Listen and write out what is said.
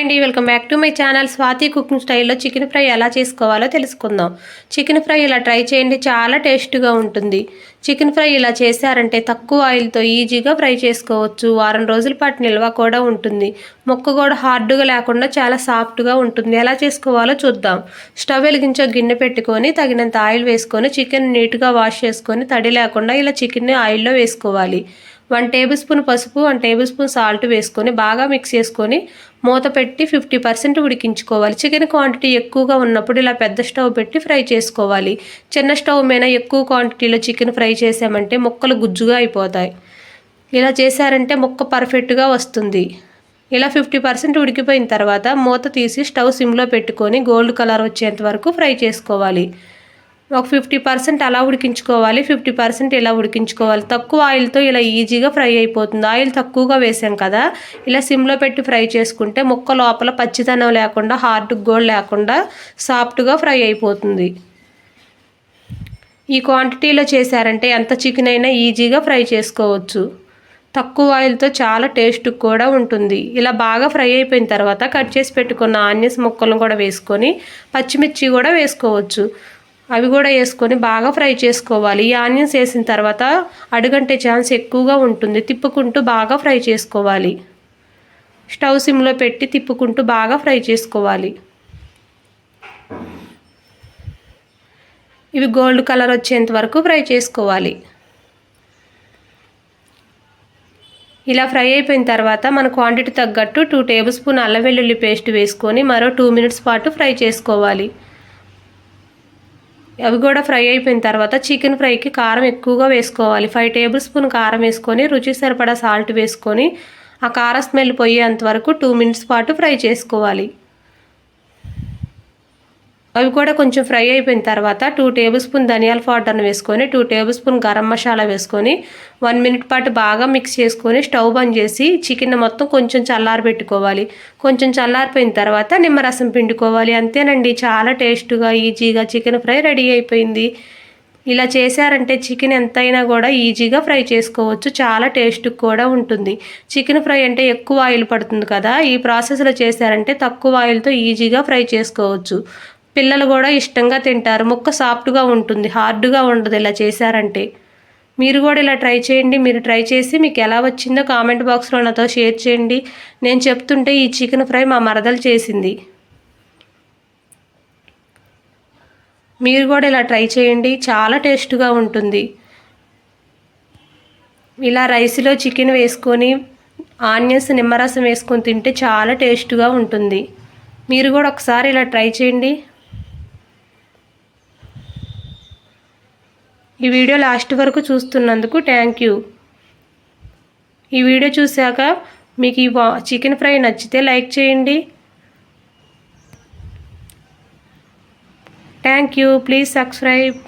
అండి welcome back to my channel. Swathi cooking స్టైల్లో chicken fry ఎలా చేసుకోవాలో తెలుసుకుందాం. చికెన్ ఫ్రై ఇలా ట్రై చేయండి చాలా టేస్ట్గా ఉంటుంది. చికెన్ ఫ్రై ఇలా చేశారంటే తక్కువ ఆయిల్తో ఈజీగా ఫ్రై చేసుకోవచ్చు. వారం రోజుల పాటు నిల్వ కూడా ఉంటుంది. ముక్క కూడా హార్డ్గా లేకుండా చాలా సాఫ్ట్గా ఉంటుంది. ఎలా చేసుకోవాలో చూద్దాం. స్టవ్ వెలిగించే గిన్నె పెట్టుకొని తగినంత ఆయిల్ వేసుకొని చికెన్ నీట్గా వాష్ చేసుకొని తడి లేకుండా ఇలా చికెన్ని ఆయిల్లో వేసుకోవాలి. వన్ టేబుల్ స్పూన్ పసుపు వన్ టేబుల్ స్పూన్ సాల్ట్ వేసుకొని బాగా మిక్స్ చేసుకొని మూత పెట్టి ఫిఫ్టీ పర్సెంట్ ఉడికించుకోవాలి. చికెన్ క్వాంటిటీ ఎక్కువగా ఉన్నప్పుడు ఇలా పెద్ద స్టవ్ పెట్టి ఫ్రై చేసుకోవాలి. చిన్న స్టవ్ మీద ఎక్కువ క్వాంటిటీలో చికెన్ ఫ్రై చేసామంటే ముక్కలు గుజ్జుగా అయిపోతాయి. ఇలా చేశారంటే ముక్క పర్ఫెక్ట్గా వస్తుంది. ఇలా ఫిఫ్టీ పర్సెంట్ ఉడికిపోయిన తర్వాత మూత తీసి స్టవ్ సిమ్లో పెట్టుకొని గోల్డ్ కలర్ వచ్చేంత వరకు ఫ్రై చేసుకోవాలి. ఒక ఫిఫ్టీ పర్సెంట్ అలా ఉడికించుకోవాలి ఫిఫ్టీ పర్సెంట్ ఇలా ఉడికించుకోవాలి. తక్కువ ఆయిల్తో ఇలా ఈజీగా ఫ్రై అయిపోతుంది. ఆయిల్ తక్కువగా వేసాం కదా ఇలా సిమ్లో పెట్టి ఫ్రై చేసుకుంటే ముక్క లోపల పచ్చిదనం లేకుండా హార్డ్ గోల్డ్ లేకుండా సాఫ్ట్గా ఫ్రై అయిపోతుంది. ఈ క్వాంటిటీలో చేశారంటే ఎంత చికెన్ అయినా ఈజీగా ఫ్రై చేసుకోవచ్చు. తక్కువ ఆయిల్తో చాలా టేస్ట్ కూడా ఉంటుంది. ఇలా బాగా ఫ్రై అయిపోయిన తర్వాత కట్ చేసి పెట్టుకున్న ఆనియన్స్ ముక్కలను కూడా వేసుకొని పచ్చిమిర్చి కూడా వేసుకోవచ్చు. అవి కూడా వేసుకొని బాగా ఫ్రై చేసుకోవాలి. ఈ ఆనియన్స్ వేసిన తర్వాత అడుగంటే ఛాన్స్ ఎక్కువగా ఉంటుంది. తిప్పుకుంటూ బాగా ఫ్రై చేసుకోవాలి. స్టవ్ సిమ్లో పెట్టి తిప్పుకుంటూ బాగా ఫ్రై చేసుకోవాలి. ఇవి గోల్డ్ కలర్ వచ్చేంత వరకు ఫ్రై చేసుకోవాలి. ఇలా ఫ్రై అయిపోయిన తర్వాత మన క్వాంటిటీ తగ్గట్టు టూ టేబుల్ స్పూన్ అల్లం వెల్లుల్లి పేస్ట్ వేసుకొని మరో టూ మినిట్స్ పాటు ఫ్రై చేసుకోవాలి. అవి కూడా ఫ్రై అయిపోయిన తర్వాత చికెన్ ఫ్రైకి కారం ఎక్కువగా వేసుకోవాలి. ఫైవ్ టేబుల్ స్పూన్ కారం వేసుకొని రుచి సరిపడా సాల్ట్ వేసుకొని ఆ కారం స్మెల్ పోయేంత వరకు టూ మినిట్స్ పాటు ఫ్రై చేసుకోవాలి. అవి కూడా కొంచెం ఫ్రై అయిపోయిన తర్వాత టూ టేబుల్ స్పూన్ ధనియాల పౌడర్ని వేసుకొని two table spoon garam masala వేసుకొని వన్ మినిట్ పాటు బాగా మిక్స్ చేసుకొని స్టవ్ బంద్ చేసి చికెన్ మొత్తం కొంచెం చల్లారి పెట్టుకోవాలి కొంచెం చల్లారిపోయిన తర్వాత నిమ్మరసం పిండుకోవాలి. అంతేనండి చాలా టేస్ట్గా ఈజీగా చికెన్ ఫ్రై రెడీ అయిపోయింది. ఇలా చేశారంటే చికెన్ ఎంతైనా కూడా ఈజీగా ఫ్రై చేసుకోవచ్చు. చాలా టేస్ట్ కూడా ఉంటుంది. చికెన్ ఫ్రై అంటే ఎక్కువ ఆయిల్ పడుతుంది కదా ఈ ప్రాసెస్లో చేశారంటే తక్కువ ఆయిల్తో ఈజీగా ఫ్రై చేసుకోవచ్చు. పిల్లలు కూడా ఇష్టంగా తింటారు. ముక్క సాఫ్ట్గా ఉంటుంది. హార్డ్గా ఉండదు ఇలా చేశారంటే. మీరు కూడా ఇలా ట్రై చేయండి. మీరు ట్రై చేసి మీకు ఎలా వచ్చిందో కామెంట్ బాక్స్లో నాతో షేర్ చేయండి. నేను చెప్తుంటే ఈ చికెన్ ఫ్రై మా మరదలు చేసింది. మీరు కూడా ఇలా ట్రై చేయండి. చాలా టేస్ట్గా ఉంటుంది. ఇలా రైస్లో చికెన్ వేసుకొని ఆనియన్స్ నిమ్మరసం వేసుకొని తింటే చాలా టేస్ట్గా ఉంటుంది. మీరు కూడా ఒకసారి ఇలా ట్రై చేయండి. ఈ వీడియో లాస్ట్ వరకు చూస్తున్నందుకు థ్యాంక్ యూ ఈ వీడియో చూశాక మీకు ఈ చికెన్ ఫ్రై నచ్చితే లైక్ చేయండి. Thank you please subscribe